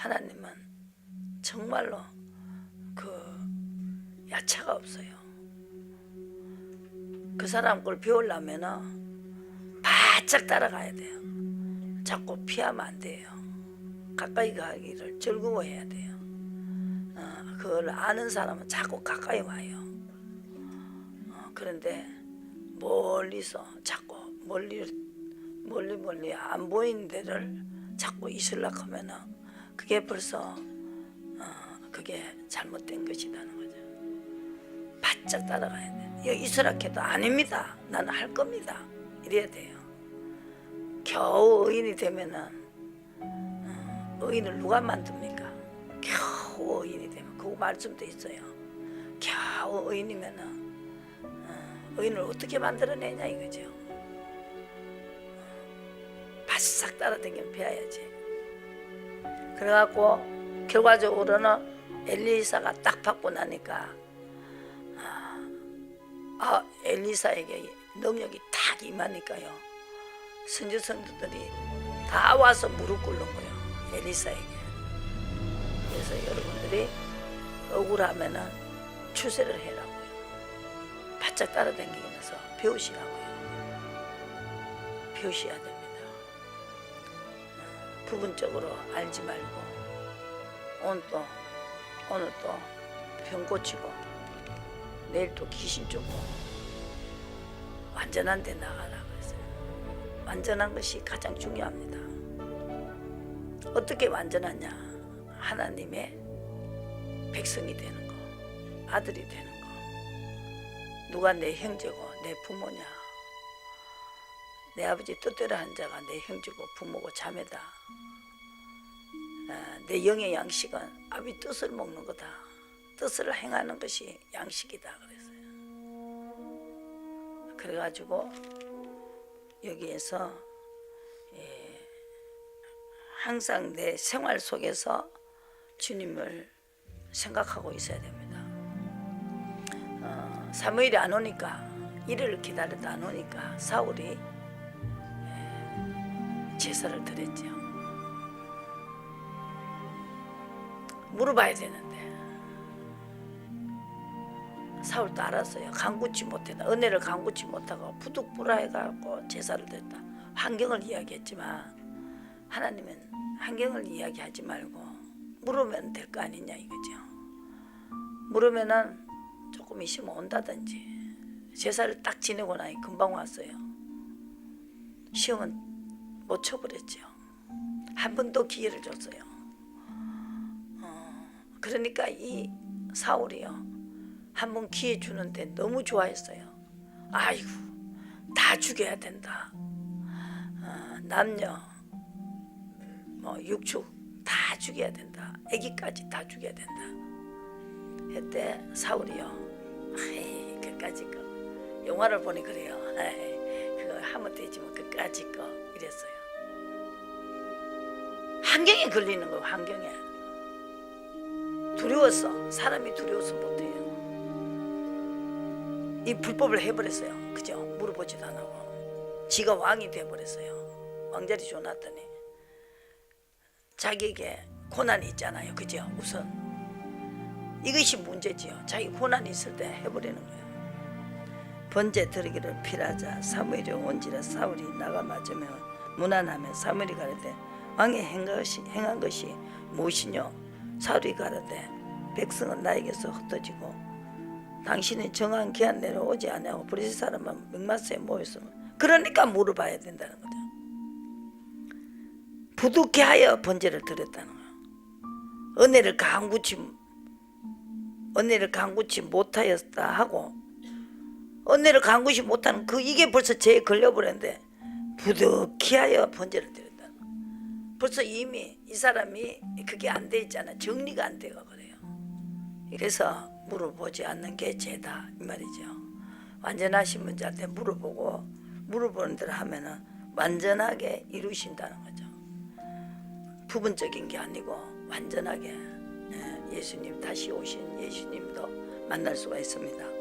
하나님은 정말로 그 야차가 없어요. 그 사람 걸 배우려면은 바짝 따라가야 돼요. 자꾸 피하면 안 돼요. 가까이 가기를 즐거워해야 돼요. 어, 그걸 아는 사람은 자꾸 가까이 와요. 어, 그런데 멀리서 자꾸 멀리 멀리 멀리 안 보이는 데를 자꾸 있으려고 하면은 그게 벌써 어, 그게 잘못된 것이라는 거죠. 바짝 따라가야 돼. 해도 아닙니다. 나는 할 겁니다. 이래야 돼요. 겨우 의인이 되면은 어, 의인을 누가 만듭니까? 겨우 의인이 되면 그 말씀도 있어요. 겨우 의인이면은 어, 의인을 어떻게 만들어내냐 이거죠. 어, 바싹 따라다니면 배워야지. 그래갖고 결과적으로는 엘리사가 딱 받고 나니까 아 엘리사에게 능력이 탁 임하니까요. 선지 성도들이 다 와서 무릎 꿇는 거예요. 엘리사에게. 그래서 여러분들이 억울하면은 추세를 해라고요. 바짝 따라다니면서 배우시라고요. 배우셔야 됩니다. 어, 부분적으로 알지 말고 오늘 또 오늘 또 병 고치고 내일 또 귀신 쫓고 완전한 데 나가라 그랬어요. 완전한 것이 가장 중요합니다. 어떻게 완전하냐? 하나님의 백성이 되는 거, 아들이 되는 거. 누가 내 형제고 내 부모냐? 내 아버지 뜻대로 한 자가 내 형제고 부모고 자매다. 아, 내 영의 양식은 아비 뜻을 먹는 거다. 뜻을 행하는 것이 양식이다 그랬어요. 그래가지고 여기에서 예, 항상 내 생활 속에서 주님을 생각하고 있어야 됩니다. 어, 사무엘이 안 오니까 일을 기다려도 안 오니까 사울이 예, 제사를 드렸죠. 물어봐야 되는데 사울도 알았어요. 강구치 못했다. 은혜를 강구치 못하고 부득불화해갖고 제사를 드렸다. 환경을 이야기했지만 하나님은 환경을 이야기하지 말고 물으면 될 거 아니냐 이거죠. 물으면은 조금 있으면 온다든지 제사를 딱 지내고 나니 금방 왔어요. 시험은 못 쳐버렸죠. 한 번 더 기회를 줬어요. 어, 그러니까 이 사울이요. 한 번 기회 주는데 너무 좋아했어요. 아이고, 다 죽여야 된다. 어, 남녀, 뭐 육축 다 죽여야 된다. 아기까지 다 죽여야 된다. 그때 사울이요. 아이, 그까지 거. 영화를 보니 그래요. 아이, 그거 하면 되지만 그까지 거 이랬어요. 환경에 걸리는 거예요. 환경에. 두려워서 사람이 두려워서 못해요. 이 불법을 해버렸어요. 그죠? 물어보지도 안 하고 지가 왕이 돼버렸어요. 왕자리 줘놨더니 자기에게 고난이 있잖아요. 그죠? 우선 이것이 문제지요. 자기 고난이 있을 때 해버리는 거예요. 번제 들기를 필하자 사무엘이 온지라 사울이 나가 맞으면 무난하면 사무엘이 가르되 왕이 행한 것이, 무엇이뇨? 사울이 가르되 백성은 나에게서 흩어지고 당신이 정한 기한 내로 오지 않냐고 브리스 사람은 맥마스에 모였으면 그러니까 물어봐야 된다는 거죠. 부득해 하여 번제를 드렸다는 거예요. 은혜를 강구치 은혜를 강구치 못하였다 하고 은혜를 강구치 못하는 그 이게 벌써 죄에 걸려버렸는데 부득해 하여 번제를 드렸다. 벌써 이미 이 사람이 그게 안 돼 있잖아. 정리가 안 돼가 그래요. 그래서 물어보지 않는 게 죄다 이 말이죠. 완전하신 분한테 물어보고 물어보는 대로 하면은 완전하게 이루신다는 거죠. 부분적인 게 아니고 완전하게 예, 예수님 다시 오신 예수님도 만날 수가 있습니다.